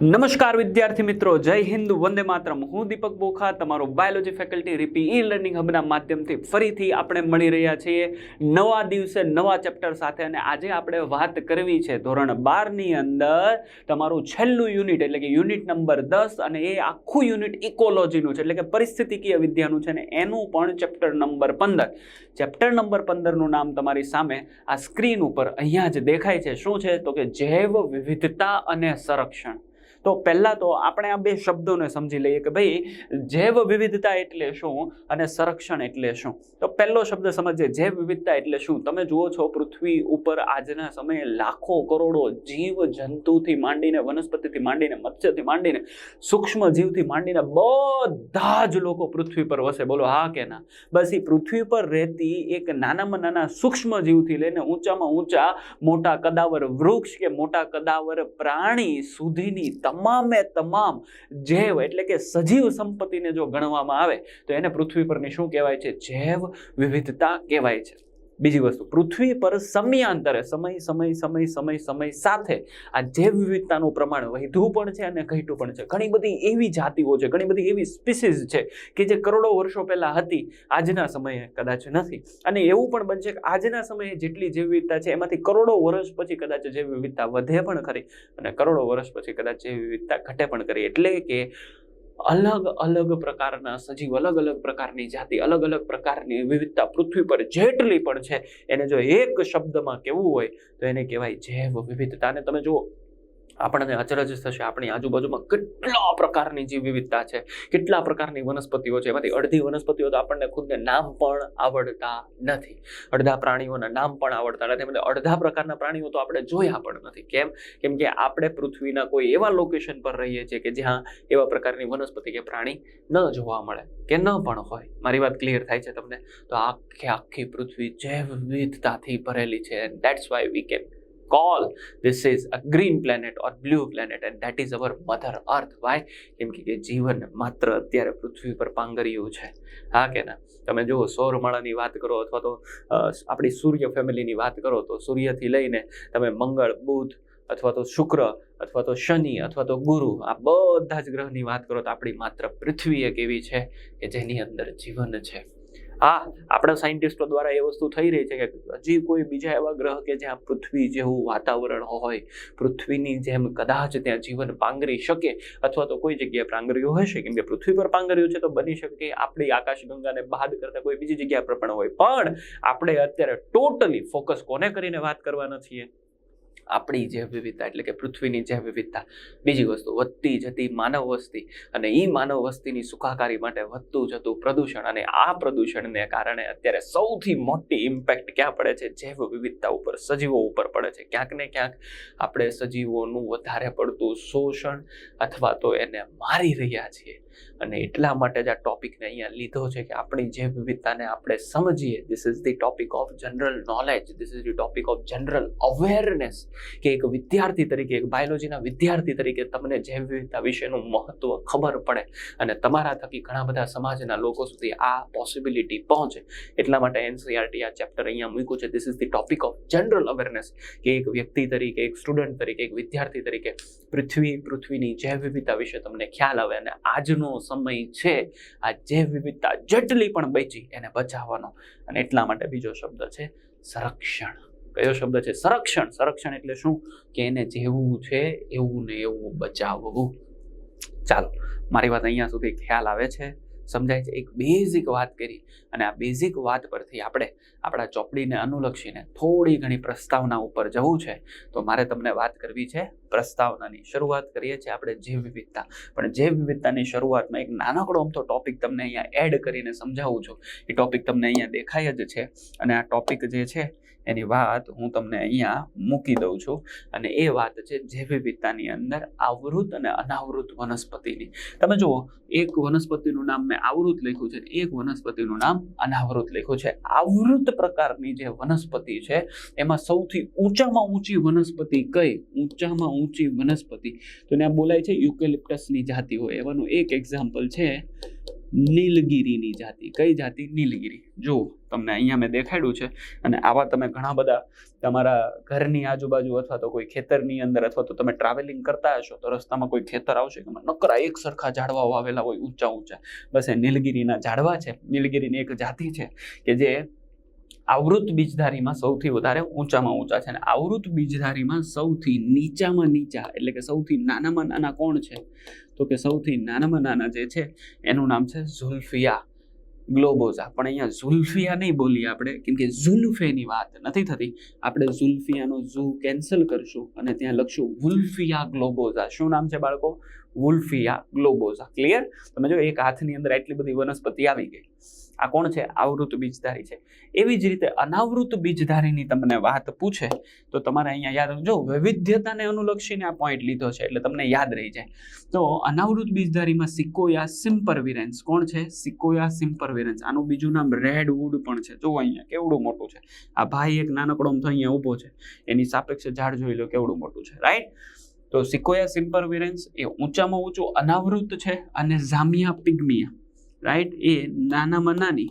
નમસ્કાર વિદ્યાર્થી મિત્રો, જય હિન્દ, વંદે માતરમ. હું દીપક બોખા, તમારો બાયોલોજી ફેકલ્ટી રીપી ઈ લર્નિંગ હબના માધ્યમથી ફરીથી આપણે મળી રહ્યા છીએ નવા દિવસે નવા ચેપ્ટર સાથે અને આજે આપણે વાત કરવી છે ધોરણ બારની અંદર તમારું છેલ્લું યુનિટ એટલે કે યુનિટ નંબર દસ અને એ આખું યુનિટ ઇકોલોજીનું છે, એટલે કે પરિસ્થિતિકીય વિદ્યાનું છે ને એનું પણ ચેપ્ટર નંબર પંદર. ચેપ્ટર નંબર પંદરનું નામ તમારી સામે આ સ્ક્રીન ઉપર અહીંયા જ દેખાય છે. શું છે? તો કે જૈવ વિવિધતા અને સંરક્ષણ. તો પહેલાં તો આપણે આ બે શબ્દોને સમજી લઈએ કે ભાઈ, જૈવ વિવિધતા એટલે શું અને સંરક્ષણ એટલે શું? તો પહેલો શબ્દ સમજીએ, જૈવ વિવિધતા એટલે શું? તમે જુઓ છો, પૃથ્વી ઉપર આજના સમયે લાખો કરોડો જીવ જંતુથી માંડીને, વનસ્પતિથી માંડીને, મત્સ્યથી માંડીને, સૂક્ષ્મ જીવથી માંડીને બધા જ લોકો પૃથ્વી પર વસે. બોલો, હા કે ના? બસ એ પૃથ્વી પર રહેતી એક નાનામાં નાના સૂક્ષ્મ જીવથી લઈને ઊંચામાં ઊંચા મોટા કદાવર વૃક્ષ કે મોટા કદાવર પ્રાણી સુધીની તમામે તમામ જૈવ એટલે કે સજીવ સંપત્તિને જો ગણવામાં આવે તો એને પૃથ્વી પરની શું કહેવાય છે? જૈવ વિવિધતા કહેવાય છે. બીજી વસ્તુ, પૃથ્વી પર સમયાંતરે, સમય સમય સમય સમય સમય સાથે આ જૈવ વિવિધતાનું પ્રમાણ વધ્યું પણ છે અને ઘટ્યું પણ છે. ઘણી બધી એવી જાતિઓ છે, ઘણી બધી એવી સ્પીસીઝ છે કે જે કરોડો વર્ષો પહેલાં હતી, આજના સમયે કદાચ નથી. અને એવું પણ બનશે કે આજના સમયે જેટલી જૈવ વિવિધતા છે, એમાંથી કરોડો વર્ષ પછી કદાચ જૈવ વિવિધતા વધે પણ ખરી અને કરોડો વર્ષ પછી કદાચ જૈવ વિવિધતા ઘટે પણ ખરી. એટલે કે અલગ અલગ પ્રકારના સજીવ, અલગ અલગ પ્રકારની જાતિ, અલગ અલગ પ્રકારની વિવિધતા પૃથ્વી પર જેટલી પણ છે, એને જો એક શબ્દમાં કહેવું હોય, તો એને કહેવાય જૈવ વિવિધતા. અને તમે જુઓ આપણને અચરજ થશે. આપણી આજુબાજુમાં કેટલા પ્રકારની જે વિવિધતા છે. કેટલા પ્રકારની વનસ્પતિઓ છે. એમાંથી અડધી વનસ્પતિઓ તો આપણને ખુદને નામ પણ આવડતા નથી. અડધા પ્રાણીઓના નામ પણ આવડતા નથી. એટલે અડધા પ્રકારના પ્રાણીઓ તો આપણે જોયા પણ નથી. કેમ? કેમ કે આપણે પૃથ્વીના કોઈ એવા લોકેશન પર રહીએ છીએ કે જ્યાં એવા પ્રકારની વનસ્પતિ કે પ્રાણી ન જોવા મળે, કે ન પણ હોય. મારી વાત ક્લિયર થાય છે તમને? તો આખે આખી પૃથ્વી જૈવ વિવિધતાથી ભરેલી છે. That's why we can call this is a green planet or blue planet and that is our mother earth why કેમ કે જીવન માત્ર અત્યારે પૃથ્વી પર પાંગર્યું છે. હા કે ના? તમે જુઓ, સૌરમાળાની વાત કરો અથવા તો આપણી સૂર્ય ફેમિલીની વાત કરો, તો સૂર્યથી લઈને તમે મંગળ, બુધ અથવા તો શુક્ર અથવા તો શનિ અથવા તો ગુરુ, આ બધા જ ગ્રહની વાત કરો તો આપણી માત્ર પૃથ્વી એક એવી છે કે જેની અંદર જીવન છે. હા, આપણા સાયન્ટિસ્ટો દ્વારા એ વસ્તુ થઈ રહી છે કે હજી કોઈ બીજા એવા ગ્રહ કે જ્યાં પૃથ્વી જેવું વાતાવરણ હોય, પૃથ્વીની જેમ કદાચ ત્યાં જીવન પાંગરી શકે અથવા તો કોઈ જગ્યાએ પાંગર્યું હશે, કેમ કે પૃથ્વી પર પાંગર્યું છે તો બની શકે આપણી આકાશગંગાને બાદ કરતા કોઈ બીજી જગ્યા પર પણ હોય. પણ આપણે અત્યારે ટોટલી ફોકસ કોને કરીને વાત કરવાના છીએ? આપણી જૈવ વિવિધતા, એટલે કે પૃથ્વીની જૈવ વિવિધતા, બીજી વસ્તુ વધતી જતી માનવ વસ્તી અને એ માનવ વસ્તીની સુખાકારી માટે વધતું જતું પ્રદૂષણ અને આ પ્રદૂષણને કારણે અત્યારે સૌથી મોટી ઇમ્પેક્ટ ક્યાં પડે છે? જૈવ વિવિધતા ઉપર, સજીવો ઉપર પડે છે. ક્યાંક ને ક્યાંક આપણે સજીવોનું વધારે પડતું શોષણ અથવા તો એને મારી રહ્યા છીએ. અને એટલા માટે જ આ ટોપિકને અહીંયા લીધો છે કે આપણી જૈવ વિવિધતાને આપણે સમજીએ. This is the topic of general knowledge this is the topic of general awareness કે એક વિદ્યાર્થી તરીકે, એક બાયોલોજીના વિદ્યાર્થી તરીકે તમને જૈવ વિવિધતા વિશેનું મહત્વ ખબર પડે અને તમારા થકી ઘણા બધા સમાજના લોકો સુધી આ પોસિબિલિટી પહોંચે. એટલા માટે એનસીઆરટી આ ચેપ્ટર અહીંયા મૂક્યું છે. This is the topic of general awareness કે એક વ્યક્તિ તરીકે, એક સ્ટુડન્ટ તરીકે, એક વિદ્યાર્થી તરીકે પૃથ્વી, પૃથ્વીની જૈવ વિવિધતા વિશે તમને ખ્યાલ આવે અને આજનો સમય છે, આ જૈવ વિવિધતા જેટલી પણ બચી એને બચાવવાનો. અને એટલા માટે બીજો શબ્દ છે, સંરક્ષણ. કયો શબ્દ છે? સંરક્ષણ. સંરક્ષણ એટલે શું? કે એને જેવું છે, એવું ને એવું બચાવવું ચાલો, મારી વાત અહીંયા સુધી ખ્યાલ આવે છે. સમજાય છે? એક બેઝિક વાત કરી. અને આ બેઝિક વાત પરથી આપણે આપણા ચોપડીને અનુલક્ષીને થોડી ઘણી પ્રસ્તાવના ઉપર જવું છે. તો મારે તમને વાત કરવી છે પ્રસ્તાવનાની. શરૂઆત કરીએ છીએ આપણે જૈવ વિવિધતા. પણ જૈવ વિવિધતાની શરૂઆતમાં એક નાનકડો અમથો ટોપિક તમને અહીંયા એડ કરીને સમજાવું છું. એ ટોપિક તમને અહીંયા દેખાય જ છે. અને આ ટોપિક જે છે એની વાત હું તમને અહીંયા મૂકી દઉં છું. અને એ વાત છે જૈવ વિવિધતાની અંદર આવૃત અને અનાવૃત વનસ્પતિની. તમે જુઓ, એક વનસ્પતિનું નામ મેં આવૃત લખ્યું છે, એક વનસ્પતિનું નામ અનાવૃત લખ્યું છે. આવૃત પ્રકારની જે વનસ્પતિ છે, એમાં સૌથી ઊંચામાં ઊંચી વનસ્પતિ કઈ? ઊંચામાં ઊંચી વનસ્પતિ. તો ત્યાં બોલાય છે યુકેલિપ્ટસની જાતિ હોય એવાનું એક એક્ઝામ્પલ છે નીલગીરીની જાતિ. કઈ જાતિ? નીલગીરી. જો તમને અહીંયા મેં દેખાડ્યું છે. અને આવા તમે ઘણા બધા તમારા ઘરની આજુબાજુ અથવા તો કોઈ ખેતરની અંદર અથવા તો તમે ટ્રાવેલિંગ કરતા હશો, તો રસ્તામાં કોઈ ખેતર આવશે કે નકરા એક સરખા ઝાડવાઓ આવેલા હોય ઊંચા ઊંચા. બસ એ નીલગીરીના ઝાડવા છે. નીલગીરીની એક જાતિ છે કે જે આવૃત બીજધારીમાં સૌથી વધારે ઊંચામાં ઊંચા છે અને આવૃત બીજધારીમાં સૌથી નીચામાં નીચા, એટલે કે સૌથી નાનામાં નાના કોણ છે? તો કે સૌથી નાનામાં નાના જે છે, એનું નામ છે ઝુલ્ફિયા ગ્લોબોઝા. પણ અહીંયા ઝુલ્ફિયા નહીં બોલીએ આપણે, કેમ કે ઝુલ્ફેની વાત નથી થતી. આપણે ઝુલ્ફિયાનો ઝૂ કેન્સલ કરશું અને ત્યાં લખશું વુલ્ફિયા ગ્લોબોઝા. શું નામ છે બાળકો? Wolffia globosa. ક્લિયર? તમે જો એક હાથની અંદર એટલી બધી વનસ્પતિ આવી ગઈ. આ કોણ છે? આવૃત બીજધારી છે. એવી જ રીતે અનાવૃત બીજધારીની તમને વાત પૂછે, તો તમારે અહીંયા યાદ રાખજો, વૈવિધ્યતાને અનુલક્ષીને આ પોઈન્ટ લીધો છે, એટલે તમને યાદ રહી જાય. તો અનાવૃત બીજધારીમાં સિકોયા સિમ્પરવિરેન્સ કોણ છે? સિકોયા સિમ્પરવિરેન્સ આનું બીજું નામ રેડ વુડ પણ છે. જો અહીંયા, કેવડું મોટું છે. આ ભાઈ એક નાનકડો તો અહીંયા ઊભો છે. એની સાપેક્ષે ઝાડ જોઈ લો, કેવડું મોટું છે. રાઈટ તો સિકોયા સિમ્પરવિરેન્સ એ ઊંચામાં ઊંચું અનાવૃત છે અને ઝામિયા પિગ્મિયા. રાઈટ એ નાનામાં નાની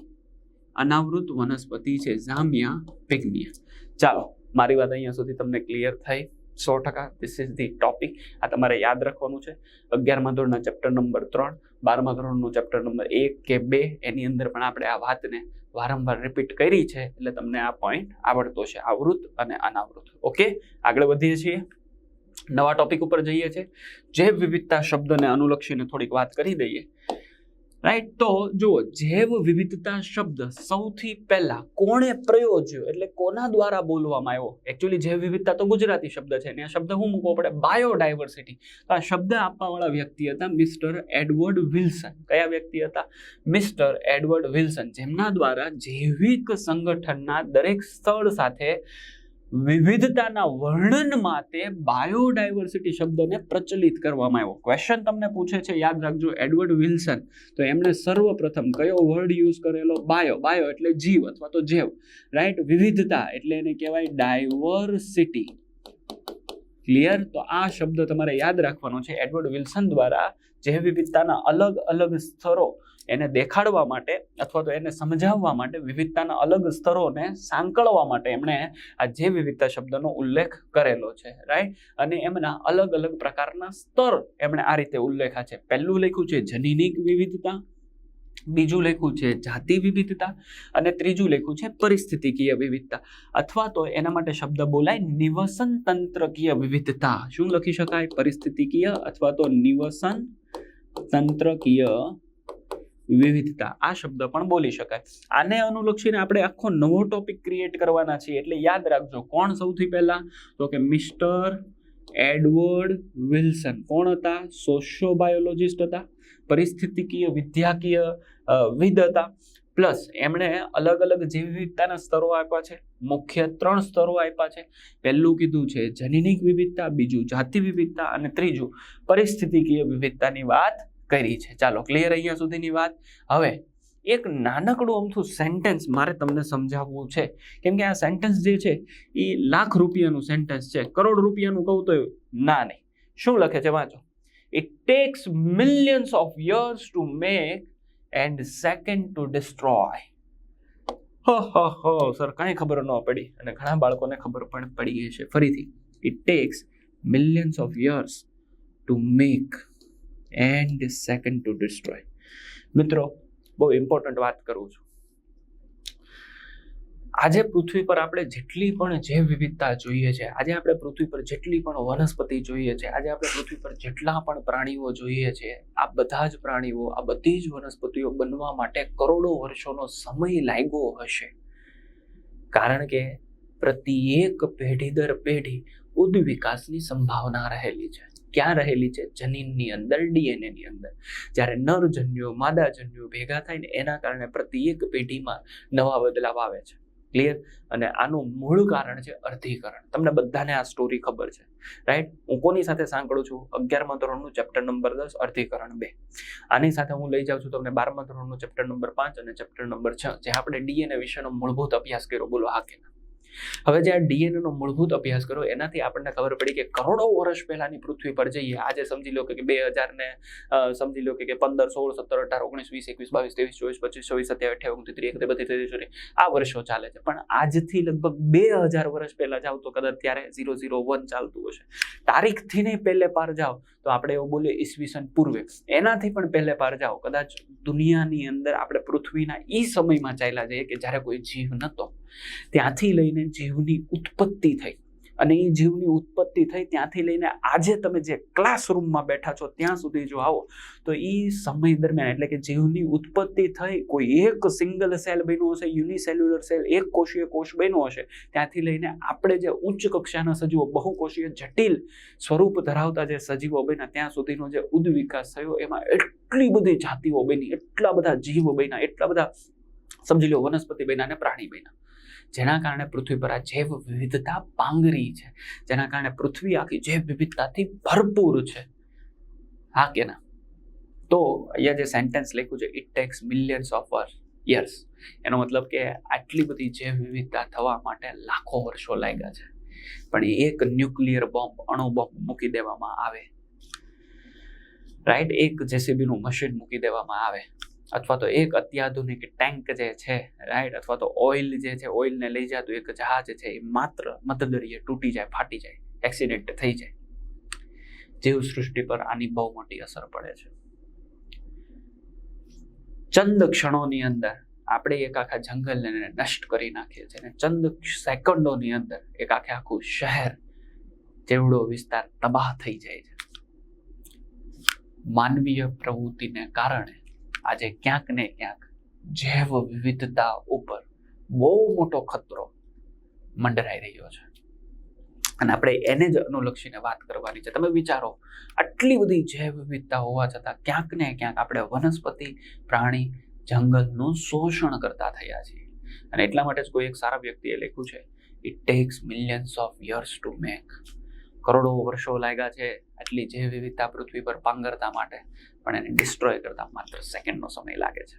અનાવૃત વનસ્પતિ છે ઝામિયા પિગ્નિયા ચાલો, મારી વાત અહીંયા સુધી તમને ક્લિયર થઈ. સો ટકા ધીસ ઇઝ ધી ટોપિક આ તમારે યાદ રાખવાનું છે. અગિયારમા ધોરણના ચેપ્ટર નંબર ત્રણ, બારમા ધોરણનું ચેપ્ટર નંબર એક કે બે, એની અંદર પણ આપણે આ વાતને વારંવાર રિપીટ કરી છે, એટલે તમને આ પોઈન્ટ આવડતો છે. આવૃત અને અનાવૃત. ઓકે આગળ વધીએ છીએ. નવા ટોપિક ઉપર જઈએ છીએ. જૈવ વિવિધતા શબ્દને અનુલક્ષીને થોડીક વાત કરી દઈએ. રાઈટ તો જુઓ, જૈવ વિવિધતા શબ્દ સૌથી પહેલા કોણે પ્રયોજ્યો? એટલે કોના દ્વારા બોલવામાં આવ્યો? એકચ્યુઅલી જૈવ વિવિધતા તો ગુજરાતી શબ્દ છે અને આ શબ્દ હું મૂકવો પડે? બાયોડાયવર્સિટી તો આ શબ્દ આપવાવાળા વ્યક્તિ હતા મિસ્ટર એડવર્ડ વિલ્સન કયા વ્યક્તિ હતા? મિસ્ટર એડવર્ડ વિલ્સન જેમના દ્વારા જૈવિક સંગઠનના દરેક સ્થળ સાથે વિવિધતાના વર્ણન માટે બાયોડાયવર્સિટી શબ્દને પ્રચલિત કરવામાં આવ્યો. ક્વેશ્ચન તમને પૂછે છે, યાદ રાખજો, એડવર્ડ વિલ્સન. તો એમણે સર્વપ્રથમ કયો વર્ડ યુઝ કરેલો? બાયો. બાયો એટલે જીવ અથવા તો જેવ. રાઈટ વિવિધતા એટલે એને કહેવાય ડાયવર્સિટી. ક્લિયર તો આ શબ્દ તમારે યાદ રાખવાનો છે, એડવર્ડ વિલ્સન દ્વારા. જૈવ વિવિધતાના અલગ અલગ સ્તરો એને દેખાડવા માટે અથવા તો એને સમજાવવા માટે વિવિધતાના અલગ સ્તરોને સાંકળવા માટે એમણે આ જે વિવિધતા શબ્દનો ઉલ્લેખ કરેલો છે રાઈટ અને એમના અલગ અલગ પ્રકારના સ્તર એમણે આ રીતે ઉલ્લેખા છે. પહેલું લખ્યું છે જનીનિક વિવિધતા, બીજું લખ્યું છે જાતિ વિવિધતા, અને ત્રીજું લખ્યું છે પરિસ્થિતિકીય વિવિધતા. અથવા તો એના માટે શબ્દ બોલાય નિવસન તંત્રકીય વિવિધતા. શું લખી શકાય? પરિસ્થિતિકીય અથવા તો નિવસન તંત્રકીય વિવિધતા, આ શબ્દ પણ બોલી શકાય. આને અનુલક્ષીને આપણે આખો નવો ટોપિક ક્રિએટ કરવાના છીએ એટલે યાદ રાખજો, કોણ સૌથી પહેલા? તો કે મિસ્ટર એડવર્ડ વિલ્સન. કોણ હતા? સોશિયોબાયોલોજિસ્ટ હતા, પરિસ્થિતિકીય, વિદ્યાકીય વિદ હતા. પ્લસ એમણે અલગ અલગ જૈવ વિવિધતાના સ્તરો આપ્યા છે, મુખ્ય ત્રણ સ્તરો આપ્યા છે. પહેલું કીધું છે જનીનિક વિવિધતા, બીજું જાતિ વિવિધતા અને ત્રીજું પરિસ્થિતિકીય વિવિધતાની વાત કરી છે. ચાલો ક્લિયર અહીંયા સુધીની વાત. હવે, એક નાનકડું અમથું સેન્ટેન્સ મારે તમને સમજાવવું છે. કેમ કે આ સેન્ટેન્સ જે છે, એ લાખ રૂપિયાનું સેન્ટેન્સ છે. કરોડ રૂપિયાનું કહું તો ના નહીં. શું લખે છે? વાંચો. It takes millions of years to make and second to destroy હો હો સર, કાંઈ ખબર ન પડી અને ઘણા બાળકોને ખબર પણ પડી છે ફરીથી. It takes millions of years to make and second to destroy મિત્રો, બહુ ઇમ્પોર્ટન્ટ વાત કરું છું. આજે પૃથ્વી પર આપણે જેટલી પણ જૈવ વિવિધતા જોઈએ છે, આજે આપણે પૃથ્વી પર જેટલી પણ વનસ્પતિ જોઈએ છે, આજે આપણે પૃથ્વી પર જેટલા પણ પ્રાણીઓ જોઈએ છે, આ બધા જ પ્રાણીઓ, આ બધી જ વનસ્પતિઓ બનવા માટે કરોડો વર્ષોનો સમય લાગ્યો હશે. કારણ કે પ્રત્યેક પેઢી દર પેઢી ઉદ્વિકાસની સંભાવના રહેલી છે. ક્યાં રહેલી છે? જનીનની અંદર ડીએનએની અંદર. જ્યારે નરજન્યુઓ, માદાજન્યુઓ ભેગા થાય ને, એના કારણે પ્રત્યેક પેઢીમાં નવા બદલાવ આવે છે. ક્લિયર અને આનું મૂળ કારણ છે અર્ધીકરણ તમને બધાને આ સ્ટોરી ખબર છે. રાઈટ હું કોની સાથે સાંકળું છું? અગિયારમા ધોરણનું ચેપ્ટર નંબર દસ અર્ધીકરણ બે. આની સાથે હું લઈ જાઉં છું તમને બારમા ધોરણનું ચેપ્ટર નંબર પાંચ અને ચેપ્ટર નંબર છ, જે આપણે ડીએનએ વિશેનો મૂળભૂત અભ્યાસ કર્યો. બોલો, હા કે ના? હવે જે આ ડીએનએનો મૂળભૂત અભ્યાસ કરો એનાથી આપણને ખબર પડી કે કરોડો વર્ષ પહેલાંની પૃથ્વી પર જઈએ. આજે સમજી લો કે બે હજારને સમજી લો કે પંદર, સોળ, સત્તર, અઢાર, ઓગણીસ, વીસ, એકવીસ, બાવીસ, ત્રેવીસ, ચોવીસ, પચીસ, છવ્વીસ, સત્યાવીસ, અઠ્યાવીસ, ઓગણત્રીસ, ત્રીસ, એકત્રીસ આ વર્ષો ચાલે છે. પણ આજથી લગભગ બે હજાર વર્ષ પહેલાં જાઓ તો કદાચ ત્યારે ઝીરો ઝીરો વન ચાલતું હશે. તારીખથી નહીં, પહેલે પાર જાઓ તો આપણે એવું બોલીએ ઈસવીસન પૂર્વે. એનાથી પણ પહેલે પાર જાઓ. કદાચ દુનિયાની અંદર આપણે પૃથ્વીના એ સમયમાં ચાલ્યા જઈએ કે જ્યારે કોઈ જીવ નહોતો ત્યાંથી લઈને જીવની ઉત્પત્તિ થઈ. અને એ જીવની ઉત્પત્તિ થઈ ત્યાંથી લઈને આજે તમે જે ક્લાસરૂમમાં બેઠા છો ત્યાં સુધી જો આવો, તો એ સમય દરમિયાન એટલે કે જીવની ઉત્પત્તિ થઈ કોઈ એક સિંગલ સેલ બન્યો હશે યુનિસેલ્યુલર સેલ એક કોષીય કોષ બન્યો હશે, ત્યાંથી લઈને આપણે જે ઉચ્ચ કક્ષાના સજીવો, બહુકોષીય જટિલ સ્વરૂપ ધરાવતા જે સજીવો બન્યા ત્યાં સુધીનો જે ઉદ્વિકાસ થયો, એમાં એટલી બધી જાતિઓ બની, એટલા બધા જીવ બન્યા, એટલા બધા સમજી લો વનસ્પતિ બન્યા અને પ્રાણી બન્યા. જેના કારણે પૃથ્વી પર આ જૈવ વિવિધતા પાંગરી છે. જેના કારણે પૃથ્વી આખી જૈવ વિવિધતાથી ભરપૂર છે. હા કે ના? તો અહીંયા જે સેન્ટેન્સ લખ્યું છે it takes millions of years એનો મતલબ કે આટલી બધી જૈવ વિવિધતા થવા માટે લાખો વર્ષો લાગ્યા છે. પણ એક ન્યુક્લિયર બોમ્બ અણુ બોમ્બ મૂકી દેવામાં આવે. રાઈટ એક જેસીબીનું મશીન મૂકી દેવામાં આવે. અથવા તો એક અત્યાધુનિક ટેન્ક જે છે રાઈટ અથવા તો ઓઇલ જે છે ઓઇલને લઈ જતું એક જહાજ છે, એ માત્ર મતદરીએ તૂટી જાય, ફાટી જાય એક્સિડન્ટ થઈ જાય. જીવ સૃષ્ટિ પર આની બહુ મોટી અસર પડે છે. ચંદ ક્ષણોની અંદર આપણે એક આખા જંગલને નષ્ટ કરી નાખીએ છીએ. અને ચંદ સેકન્ડોની અંદર એક આખે આખું શહેર, જેવડો વિસ્તાર તબાહ થઈ જાય છે. માનવીય પ્રવૃત્તિને કારણે આજે ક્યાંક ને ક્યાંક જૈવ વિવિધતા ઉપર બહુ મોટો ખતરો મંડરાઈ રહ્યો છે. અને આપણે એને જ અનુલક્ષીને વાત કરવાની છે. તમે વિચારો, આટલી બધી જૈવ વિવિધતા હોવા છતાં ક્યાંક ને ક્યાંક આપણે વનસ્પતિ, પ્રાણી, જંગલનું શોષણ કરતા થયા છીએ. અને એટલા માટે જ કોઈ એક સારા વ્યક્તિએ લખ્યું છે it takes millions of years to make કરોડો વર્ષો લાગ્યા છે આટલી જૈવ વિવિધતા પૃથ્વી પર પાંગરતા માટે, પણ એને ડિસ્ટ્રોય કરતા માત્ર સેકન્ડનો સમય લાગે છે.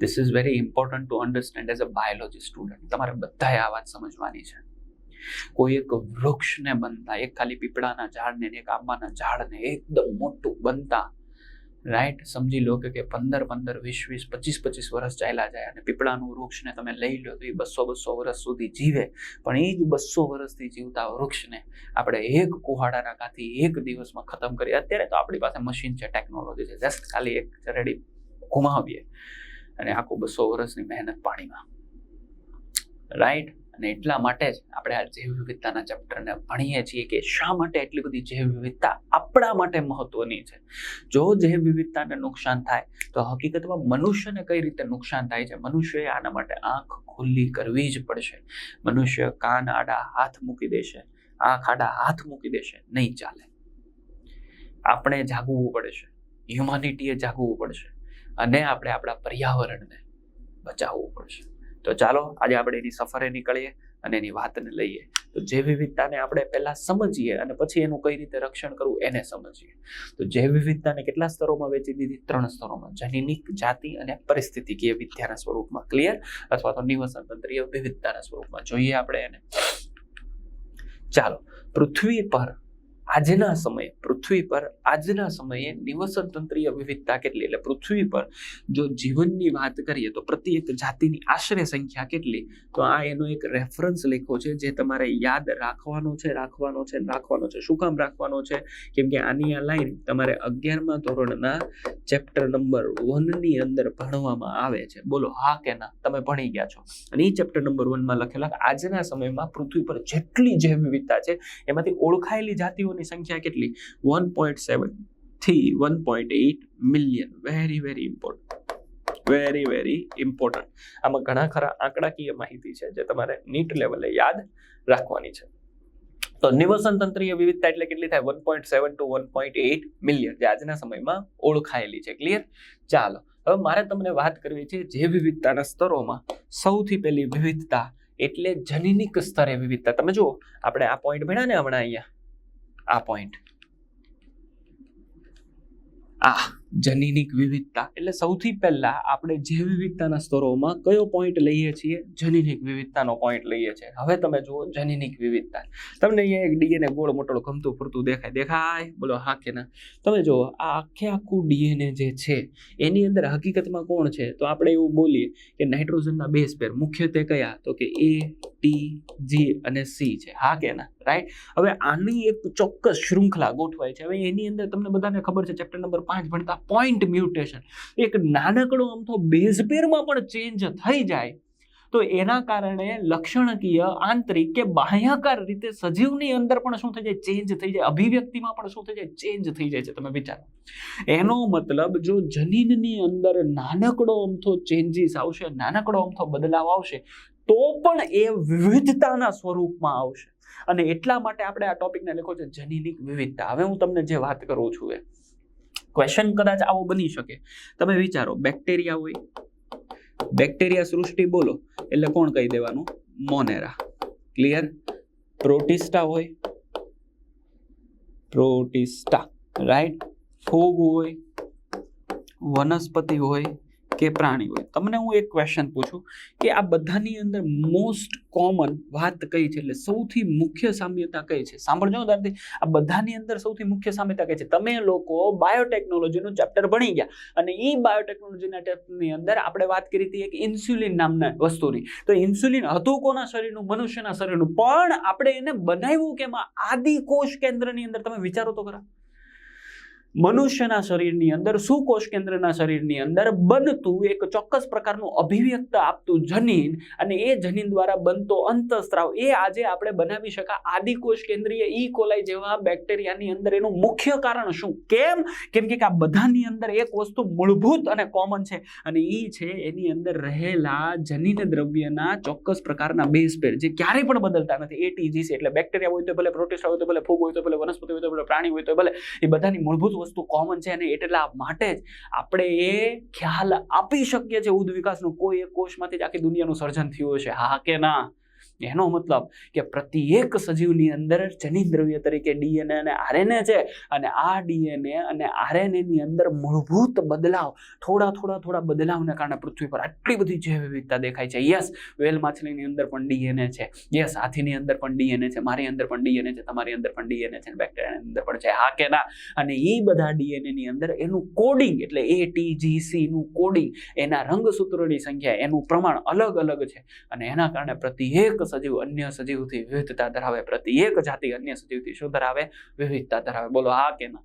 This is very important to understand as a biology student તમારે બધાએ આ વાત સમજવાની છે. કોઈ એક વૃક્ષને બનતા, એક ખાલી પીપળાના ઝાડને એક આંબાના ઝાડને એકદમ મોટું બનતા રાઈટ? સમજી લો કે પંદર પંદર, વીસ વીસ, પચીસ પચીસ વર્ષ ચાલ્યા જાય અને પીપળાનું વૃક્ષને તમે લઈ લો તો એ બસો બસો વર્ષ સુધી જીવે. પણ એ જ બસો વર્ષથી જીવતા વૃક્ષને આપણે એક કુહાડાના કાથી એક દિવસમાં ખતમ કરીએ. અત્યારે તો આપણી પાસે મશીન છે, ટેકનોલોજી છે. જસ્ટ ખાલી એક ચરેડી ઘુમાવીએ અને આખું બસો વર્ષની મહેનત પાણીમાં. રાઈટ? અને એટલા માટે જ આપણે આ જૈવ વિવિધતાના ચેપ્ટરને ભણીએ છીએ કે શા માટે એટલી બધી જૈવ વિવિધતા આપણા માટે મહત્વની છે. જો જૈવ વિવિધતાને નુકસાન થાય, તો હકીકતમાં મનુષ્યને કઈ રીતે નુકસાન થાય છે? મનુષ્યએ આના માટે આંખ ખુલ્લી કરવી જ પડશે. મનુષ્ય કાન, આડા હાથ મૂકી દેશે. આંખ, આડા હાથ મૂકી દેશે. નહીં ચાલે. આપણે જાગવું પડશે. હ્યુમાનિટીએ જાગવું પડશે. અને આપણે આપણા પર્યાવરણને બચાવવું પડશે. તો ચાલો આજે આપણે એની સફરે નીકળીએ અને એની વાતને લઈએ. તો જૈવ વિવિધતાને આપણે પહેલાં સમજીએ અને પછી એનું કઈ રીતે રક્ષણ કરવું એને સમજીએ. તો જૈવ વિવિધતાને કેટલા સ્તરોમાં વેચી દીધી? ત્રણ સ્તરોમાં. જનીનિક, જાતિ અને પરિસ્થિતિકીય વિદ્યાના સ્વરૂપમાં. ક્લિયર અથવા તો નિવસન તંત્રીય વિવિધતાના સ્વરૂપમાં. જોઈએ આપણે એને. ચાલો. પૃથ્વી પર આજના સમયે, પૃથ્વી પર આજના સમયે નિવસન તંત્રીય વિવિધતા કેટલી? એટલે પૃથ્વી પર જો જીવનની વાત કરીએ તો પ્રત્યેક જાતિની આશરે સંખ્યા કેટલી? તો આ એનો એક રેફરન્સ લેખો છે જે તમારે યાદ રાખવાનો છે રાખવાનો છે રાખવાનો છે. શું કામ રાખવાનો છે? કેમ કે આની આ લાઈન તમારે અગિયારમા ધોરણના ચેપ્ટર નંબર વનની અંદર ભણવામાં આવે છે. બોલો, હા કે ના? તમે ભણી ગયા છો. અને એ ચેપ્ટર નંબર વનમાં લખેલા આજના સમયમાં પૃથ્વી પર જેટલી જૈવ વિવિધતા છે, એમાંથી ઓળખાયેલી જાતિઓની સંખ્યા કેટલી? One point સેવનથી one point eight million very very important very very important આમાં ઘણા ખરા આંકડાકીય માહિતી છે જે તમારે નીટ લેવલે યાદ રાખવાની છે. તો નિવસન તંત્રીય વિવિધતા એટલે કેટલી થાય? One point seven to one point eight million જે આજના સમયમાં ઓળખાયેલી છે. ક્લિયર ચાલો. હવે મારે તમને વાત કરવી છે જે વિવિધતાના સ્તરોમાં સૌથી પહેલી વિવિધતા એટલે જનીનિક સ્તરે વિવિધતા. તમે જુઓ, આપણે આ પોઈન્ટ ભણ્યા ને હમણાં અહીંયા. આ પોઈન્ટ આ જનીનિક વિવિધતા. એટલે સૌથી પહેલા આપણે જૈવ વિવિધતાના સ્તરોમાં કયો પોઈન્ટ લઈએ છીએ? જનીનિક વિવિધતાનો પોઈન્ટ લઈએ છીએ. હવે તમે જુઓ જનીનિક વિવિધતા. તમને અહીંયા એક ડીએનએ ગોળ મોટો ગમતું ફરતું દેખાય. દેખાય? બોલો, હા કે ના? તમે જુઓ, આ આખે આખું ડીએનએ જે છે, એની અંદર હકીકતમાં કોણ છે? તો આપણે એવું બોલીએ કે નાઇટ્રોજનના બેઝ પેર મુખ્યત્વે કયા? તો કે એ ટી જી અને સી છે. હા કે ના? રાઈટ હવે આની એક ચોક્કસ શૃંખલા ગોઠવાય છે. હવે એની અંદર તમને બધાને ખબર છે ચેપ્ટર નંબર પાંચ ભણતા પોઈન્ટ મ્યુટેશન એક નાનકડો અમથો બેઝ પેરમાં પણ ચેન્જ થઈ જાય, તો એના કારણે લક્ષણકીય, આંતરિક કે બાહ્યાકાર રીતે સજીવની અંદર પણ શું થઈ જાય? ચેન્જ થઈ જાય. અભિવ્યક્તિમાં પણ શું થઈ જાય? ચેન્જ થઈ જાય છે. તમે વિચારો. એનો મતલબ જો જનીનની અંદર નાનકડો અમથો ચેન્જીસ આવશે, નાનકડો અમથો બદલાવ આવશે, તો પણ એ વિવિધતાના સ્વરૂપમાં આવશે. અને એટલા માટે આપણે આ ટોપિકને લખો છે જનીનિક વિવિધતા. હવે હું તમને જે વાત કરું છું એ. ક્વેશ્ચન કદાચ આવો બની શકે. તમે વિચારો બેક્ટેરિયા હોય બેક્ટેરિયા સૃષ્ટિ બોલો, એટલે કોણ કહી દેવાનું? મોનેરા ક્લિયર પ્રોટિસ્ટા હોય પ્રોટિસ્ટા રાઈટ ફૂગ હોય, વનસ્પતિ હોય કે પ્રાણી હોય. તમને હું એક ક્વેશ્ચન પૂછું કે આ બધાની અંદર મોસ્ટ કોમન વાત કઈ છે? એટલે સૌથી મુખ્ય સામ્યતા કઈ છે? સાંભળજો ઉદાહરણથી આ બધાની અંદર સૌથી મુખ્ય સામ્યતા કઈ છે? તમે લોકો બાયોટેકનોલોજીનું ચેપ્ટર ભણી ગયા અને એ બાયોટેકનોલોજીના ચેપ્ટરની અંદર આપણે વાત કરી હતી એક ઇન્સ્યુલિન નામના વસ્તુની. તો ઇન્સ્યુલિન હતું કોના શરીરનું? મનુષ્યના શરીરનું. પણ આપણે એને બનાવ્યું કે એમાં આદિ કોષ કેન્દ્રની અંદર તમે વિચારો તો ખરા. મનુષ્યના શરીરની અંદર સુકોષ કેન્દ્રના શરીરની અંદર બનતું એક ચોક્કસ પ્રકારનું અભિવ્યક્ત આપતું જનીન અને એ જનીન દ્વારા બનતો અંતસ્ત્રાવ, એ આજે આપણે બનાવી શકા આદિકોષ કેન્દ્રીય ઈ કોલાઈ જેવા બેક્ટેરિયાની અંદર. એનું મુખ્ય કારણ શું? કેમ? કેમ કે આ બધાની અંદર એક વસ્તુ મૂળભૂત અને કોમન છે અને એ છે એની અંદર રહેલા જનીન દ્રવ્યના ચોક્કસ પ્રકારના બેઝ પેર જે ક્યારેય પણ બદલતા નથી. એટીજીસી એટલે બેક્ટેરિયા હોય તો ભલે પ્રોટિસ્ટા હોય તો ભલે, ફૂગ હોય તો ભલે, વનસ્પતિ હોય તો ભલે, પ્રાણી હોય તો ભલે, એ બધાની મૂળભૂત વસ્તુ કોમન છે અને એટલા માટે જ આપણે એ ખ્યાલ આપી શકીએ છીએ ઉદ વિકાસનું કોઈ એક કોષમાંથી જ આખી દુનિયાનું સર્જન થયું હશે. હા કે ના? એનો મતલબ કે પ્રત્યેક સજીવની અંદર જનીન દ્રવ્ય તરીકે ડીએનએ અને આરએનએ છે અને આ ડીએનએ અને આરએનએ ની અંદર મૂળભૂત બદલાવ, થોડા થોડા થોડા બદલાવને કારણે પૃથ્વી પર આટલી બધી જૈવ વિવિધતા દેખાય છે. યસ વેલ માછલીની અંદર પણ ડીએનએ છે. યસ હાથીની અંદર પણ ડીએનએ છે. મારી અંદર પણ ડીએનએ છે. તમારી અંદર પણ ડીએનએ છે. બેક્ટેરિયાની અંદર પણ છે. હા કે ના? અને એ બધા ડીએનએની અંદર એનું કોડિંગ એટલે એ ટી નું કોડિંગ એના રંગસૂત્રોની સંખ્યા એનું પ્રમાણ અલગ અલગ છે. અને એના કારણે પ્રત્યેક સજીવ અન્ય સજીવથી વિવિધતા ધરાવે પ્રત્યેક જાતિ અન્ય સજીવથી શું ધરાવે? વિવિધતા ધરાવે. બોલો, આ કે ના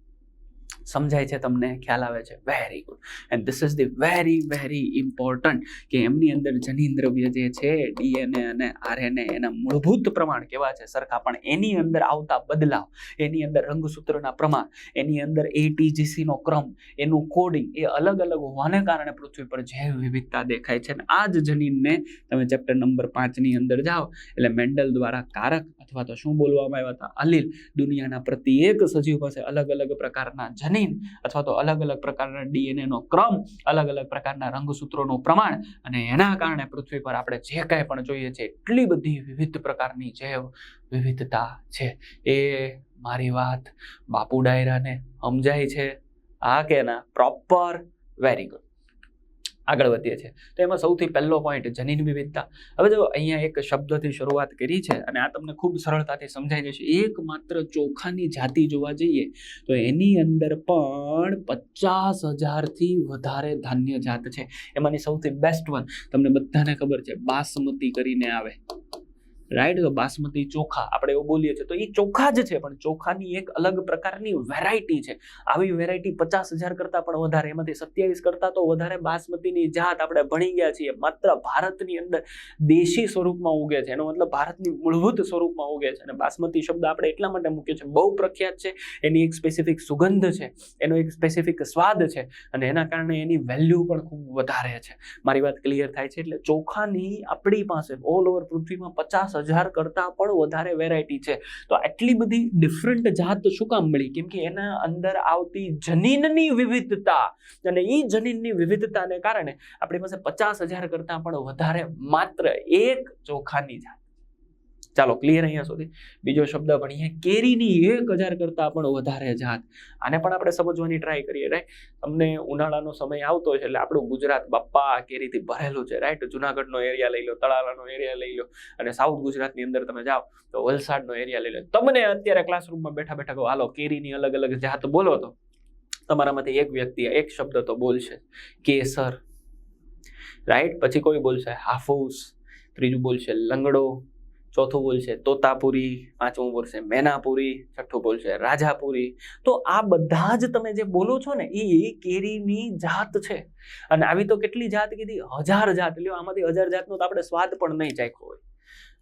સમજાય છે તમને? ખ્યાલ આવે છે? Very good and this is the very very important કે એમની અંદર જનીન દ્રવ્ય જે છે, ડીએનએ અને આરએનએ એના મૂળભૂત પ્રમાણ કેવા છે? સરખા, પણ એની અંદર આવતા બદલાવ, એની અંદર રંગસૂત્રના પ્રમાણ, એની અંદર એટીજીસીનો ક્રમ, એનું કોડિંગ એ અલગ અલગ હોવાને કારણે પૃથ્વી પર જૈવ વિવિધતા દેખાય છે. અને આ જ જનીનને તમે ચેપ્ટર નંબર પાંચની અંદર જાઓ, એટલે મેન્ડલ દ્વારા કારક અથવા તો શું બોલવામાં આવ્યા હતા? અલીલ દુનિયાના પ્રત્યેક સજીવ પાસે અલગ અલગ પ્રકારના જનીન અથવા તો અલગ અલગ પ્રકારના ડીએનએ નો ક્રમ, અલગ અલગ પ્રકારના રંગસૂત્રોનું પ્રમાણ, અને એના કારણે પૃથ્વી પર આપણે જે કાંઈ પણ જોઈએ છે, એટલી બધી વિવિધ પ્રકારની જૈવ વિવિધતા છે. એ મારી વાત બાપુ ડાયરાને સમજાય છે. હા કે ના પ્રોપર વેરી ગુડ આગળ વધીએ છીએ. તો એમાં સૌથી પહેલો પોઈન્ટ જનીન વિવિધતા. હવે જો અહીંયા એક શબ્દથી શરૂઆત કરી છે અને આ તમને ખૂબ સરળતાથી સમજાઈ જશે. એકમાત્ર ચોખાની જાતિ જોવા જઈએ તો એની અંદર પણ પચાસ હજારથી વધારે ધાન્ય જાત છે. એમાંની સૌથી બેસ્ટ વન તમને બધાને ખબર છે. બાસમતી કરીને આવે. રાઈટ બાસમતી ચોખા, આપણે એવું બોલીએ છીએ, તો એ ચોખા જ છે, પણ ચોખાની એક અલગ પ્રકારની વેરાયટી છે. આવી વેરાયટી પચાસ હજાર કરતાં પણ વધારે, એમાંથી સત્યાવીસ કરતાં તો વધારે બાસમતીની જાત આપણે ભણી ગયા છીએ. માત્ર ભારતની અંદર દેશી સ્વરૂપમાં ઉગે છે. એનો મતલબ ભારતની મૂળભૂત સ્વરૂપમાં ઉગે છે. અને બાસમતી શબ્દ આપણે એટલા માટે મૂક્યો છે બહુ પ્રખ્યાત છે. એની એક સ્પેસિફિક સુગંધ છે. એનો એક સ્પેસિફિક સ્વાદ છે. અને એના કારણે એની વેલ્યુ પણ ખૂબ વધારે છે. મારી વાત ક્લિયર થાય છે. એટલે ચોખાની આપણી પાસે ઓલ ઓવર પૃથ્વીમાં પચાસ હજાર કરતાં પણ વધારે વેરાયટી છે. તો આટલી બધી ડિફરન્ટ જાત શું કામ મળી? કેમ કે એના અંદર આવતી જનીનની વિવિધતા અને એ જનીનની વિવિધતાને કારણે આપણી પાસે પચાસ હજાર કરતાં પણ વધારે માત્ર એક ચોખાની જાત ચાલો ક્લિયર અહીંયા સુધી. બીજો શબ્દ ભણીએ કેરીની એક હજાર કરતાં પણ વધારે જાત. આને પણ આપણે સમજવાની ટ્રાય કરીએ રાઈટ તમને ઉનાળાનો સમય આવતો છે એટલે આપણું ગુજરાત બાપ્પા કેરીથી ભરેલું છે રાઈટ જુનાગઢનો એરિયા લઈ લો, તળાલાનો એરિયા લઈ લો અને સાઉથ ગુજરાતની અંદર તમે જાઓ તો વલસાડનો એરિયા લઈ લો. તમને અત્યારે ક્લાસરૂમમાં બેઠા બેઠા કહો, હાલો, કેરીની અલગ અલગ જાત બોલો તો. તમારામાંથી એક વ્યક્તિ એક શબ્દ તો બોલશે, કેસર. રાઈટ પછી કોઈ બોલશે, હાફૂસ. ત્રીજું બોલશે, લંગડો. ચોથું બોલશે તોતાપુરી, પાંચમું બોલશે મેનાપુરી, છઠ્ઠું બોલશે રાજાપુરી. તો આ બધા જ તમે જે બોલો છો ને, એ કેરીની જાત છે. અને આવી તો કેટલી જાત કીધી? હજાર જાત. લ્યો આમાંથી હજાર જાતનો તો આપણે સ્વાદ પણ નહીં ચાખ્યો હોય.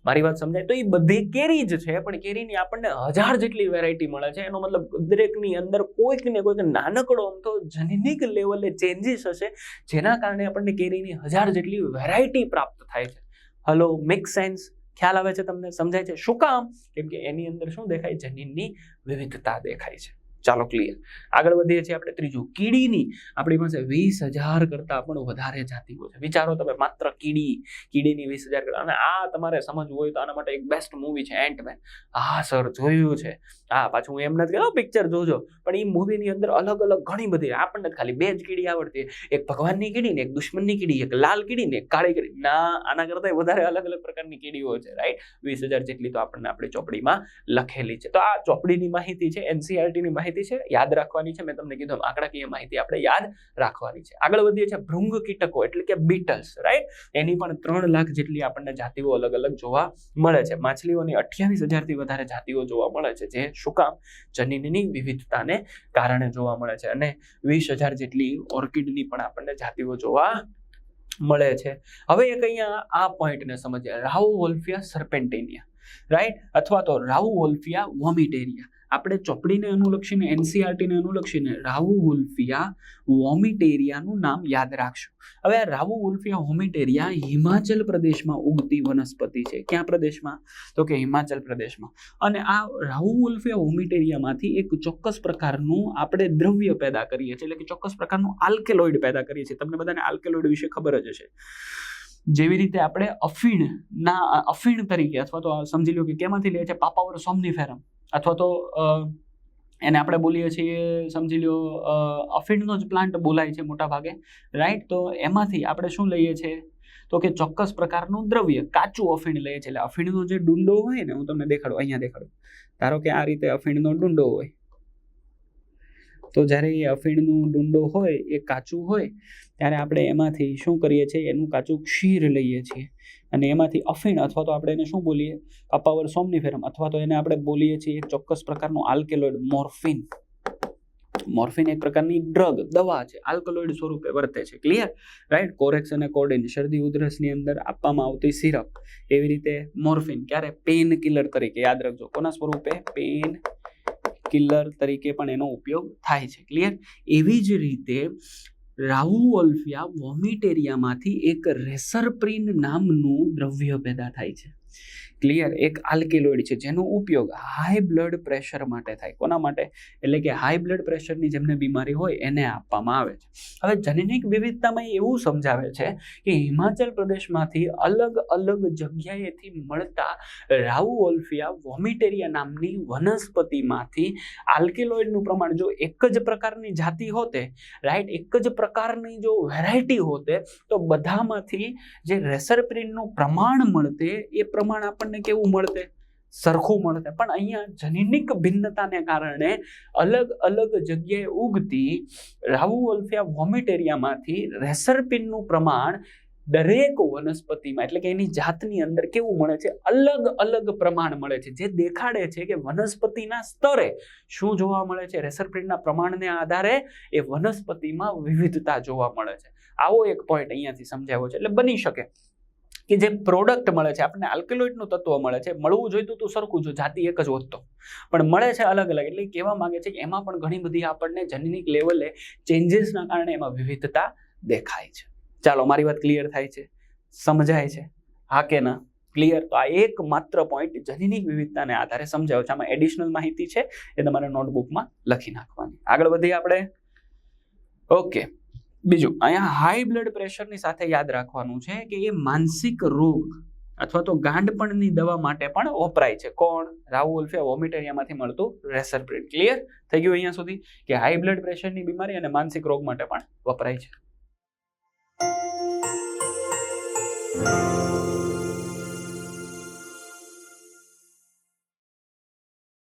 મારી વાત સમજાય? તો એ બધી કેરી જ છે, પણ કેરીની આપણને હજાર જેટલી વેરાયટી મળે છે. એનો મતલબ દરેકની અંદર કોઈક ને કોઈક નાનકડો, આમ તો જનનિક લેવલે ચેન્જીસ હશે, જેના કારણે આપણને કેરીની હજાર જેટલી વેરાયટી પ્રાપ્ત થાય છે. હલો મેક સેન્સ ખ્યાલ આવે છે તમને, સમજાય છે? શું કામ? કેમ કે એની અંદર શું દેખાય જનીનની વિવિધતા દેખાય છે. ચાલો ક્લિયર આગળ વધીએ છીએ આપણે ત્રીજું. કીડીની આપણી પાસે વીસ હજાર કરતાં પણ વધારે જાતિઓ છે. વિચારો તમે માત્ર કીડી, કીડીની વીસ હજાર કરતાં. અને આ તમારે સમજવું હોય તો આના માટે એક બેસ્ટ મૂવી છે એન્ટમેન હા સર જોયું છે. હા, પાછું હું એમ નથી કહેતો પિક્ચર જોજો. પણ એ મૂવીની અંદર અલગ અલગ ઘણી બધી આપણને ખાલી બે જ કીડી આવડતી એક ભગવાનની કીડી ને એક દુશ્મનની કીડી, એક લાલ કીડી ને એક કાળી કીડી. ના, આના કરતાં વધારે અલગ અલગ પ્રકારની કીડીઓ છે રાઈટ વીસ હજાર જેટલી તો આપણને આપણી ચોપડીમાં લખેલી છે. તો આ ચોપડીની માહિતી છે એનસીઆરટીની માહિતી છે, યાદ રાખવાની છે. મેં તમને કીધું આંકડાકીય માહિતી આપણે યાદ રાખવાની છે. આગળ વધીએ છીએ ભૃંગ કીટકો એટલે કે બીટલ્સ રાઈટ એની પણ ત્રણ લાખ જેટલી આપણને જાતિઓ અલગ અલગ જોવા મળે છે. માછલીઓની અઠ્યાવીસ હજારથી વધારે જાતિઓ જોવા મળે છે, જે શુકામ જનીનની વિવિધતાને કારણે જોવા મળે છે. અને વીસ હજાર જેટલી ઓર્કિડની પણ આપણને જાતિઓ જોવા મળે છે. હવે એક અહીંયા આ પોઈન્ટને સમજીએ. રાહુ વોલ્ફિયા સર્પેન્ટેનિયા રાઈટ અથવા તો રાહુ વોલ્ફિયા વોમિટેરિયા. આપણે ચોપડીને અનુલક્ષીને એનસીઆરટીને અનુલક્ષીને રાહુ ઉલ્ફિયા વોમિટેરિયાનું નામ યાદ રાખશું. હવે આ રાહુ ઉલ્ફિયા વોમિટેરિયા હિમાચલ પ્રદેશમાં ઉગતી વનસ્પતિ છે. ક્યાં પ્રદેશમાં? તો કે હિમાચલ પ્રદેશમાં. અને આ રાહુ ઉલ્ફિયા વોમિટેરિયામાંથી એક ચોક્કસ પ્રકારનું આપણે દ્રવ્ય પેદા કરીએ છીએ. એટલે કે ચોક્કસ પ્રકારનું આલ્કેલોઇડ પેદા કરીએ છીએ. તમને બધાને આલ્કેલોઇડ વિશે ખબર જ હશે. જેવી રીતે આપણે અફીણના, અફીણ તરીકે અથવા તો સમજી લો કે કેમાંથી લે છે? પાપાવર સોમનીફેરમ અથવા તો એને આપણે બોલીએ છીએ, સમજી લો અફીણનો જ પ્લાન્ટ બોલાય છે મોટા ભાગે રાઈટ તો એમાંથી આપણે શું લઈએ છીએ તો કે ચોક્કસ પ્રકારનું દ્રવ્ય, કાચું અફીણ લઈએ છીએ એટલે અફીણનો જે ડુંડો હોય ને, હું તમને દેખાડું, અહીંયા દેખાડું. ધારો કે આ રીતે અફીણનો ડુંડો હોય. તો જ્યારે એ અફીણનું ડુંડો હોય, એ કાચું હોય ત્યારે આપણે એમાંથી શું કરીએ છીએ? એનું કાચું ક્ષીર લઈએ છીએ. અને એમાંથી અફીણ અથવા તો આપણે એને શું બોલીએ? કપાવર સોમનીફેરમ અથવા તો એને આપણે બોલીએ છીએ એક ચોક્કસ પ્રકારનું આલ્કેલોઇડ મોર્ફિન મોર્ફિન એક પ્રકારની ડ્રગ દવા છે. આલ્કોલોઇડ સ્વરૂપે વર્તે છે. ક્લિયર રાઈટ કોરેક્સ અને કોડિન શરદી ઉધરસની અંદર આપવામાં આવતી સિરપ એવી રીતે મોર્ફિન ક્યારે? પેન કિલર તરીકે. યાદ રાખજો. કોના સ્વરૂપે? પેન કિલર તરીકે પણ એનો ઉપયોગ થાય છે. ક્લિયર એવી જ રીતે રાહુ ઓલ્ફિયા વોમિટેરિયામાંથી એક રેસરપ્રિન નામનું દ્રવ્ય પેદા થાય છે. ક્લિયર એક આલ્કેલોઇડ છે, જેનો ઉપયોગ હાઈ બ્લડ પ્રેશર માટે થાય. કોના માટે? એટલે કે હાઈ બ્લડ પ્રેશરની જેમને બીમારી હોય, એને આપવામાં આવે છે. હવે જનનિક વિવિધતામાં એવું સમજાવે છે કે હિમાચલ પ્રદેશમાંથી અલગ અલગ જગ્યાએથી મળતા રાઉઓલ્ફિયા વોમિટેરિયા નામની વનસ્પતિમાંથી આલ્કેલોઇડનું પ્રમાણ જો એક જ પ્રકારની જાતિ હોતે રાઈટ એક જ પ્રકારની જો વેરાયટી હોતે, તો બધામાંથી જે રેસરપ્રિનનું પ્રમાણ મળતે, એ પ્રમાણ આપણને કેવું મળતે? સરખું મળતે. પણ અહીંયા જનનિક ભિન્નતાને કારણે અલગ અલગ જગ્યાએ ઉગતી રાહુ અલ્ફિયા વોમિટેરિયામાંથી રેસરપિનનું પ્રમાણ દરેક વનસ્પતિમાં, એટલે કે એની જાતની અંદર કેવું મળે છે? અલગ અલગ પ્રમાણ મળે છે. જે દેખાડે છે કે વનસ્પતિના સ્તરે શું જોવા મળે છે? રેસરપ્રિનના પ્રમાણને આધારે એ વનસ્પતિમાં વિવિધતા જોવા મળે છે. આવો એક પોઈન્ટ અહીંયાથી સમજાવ્યો છે. એટલે બની શકે. કે જે પ્રોડક્ટ મળે છે, આપણને આલ્કેલોઇડનું તત્વ મળે છે, મળવું જોઈતું તો સરખું જો, જાતિ એક જ વધતો પણ મળે છે અલગ અલગ, એટલે કહેવા માગે છે કે એમાં પણ ઘણી બધી આપણને જનનિક લેવલે ચેન્જીસના કારણે એમાં વિવિધતા દેખાય છે. ચાલો, મારી વાત ક્લિયર થાય છે? સમજાય છે? હા કે ના? ક્લિયર તો આ એક માત્ર પોઈન્ટ જનીનિક વિવિધતાને આધારે સમજાવ્યો છે. આમાં એડિશનલ માહિતી છે, એ તમારે નોટબુકમાં લખી નાખવાની. આગળ વધીએ આપણે? ઓકે બીજું, અહીંયા હાઈ બ્લડ પ્રેશરની સાથે યાદ રાખવાનું છે કે એ માનસિક રોગ અથવા તો ગાંડપણની દવા માટે પણ વપરાય છે. કોણ? રાઉલ્ફિયા વોમિટેરિયામાંથી મળતું રેસરપ્રિન ક્લિયર થઈ ગયું અહીંયા સુધી કે હાઈ બ્લડ પ્રેશરની બીમારી અને માનસિક રોગ માટે પણ વપરાય છે.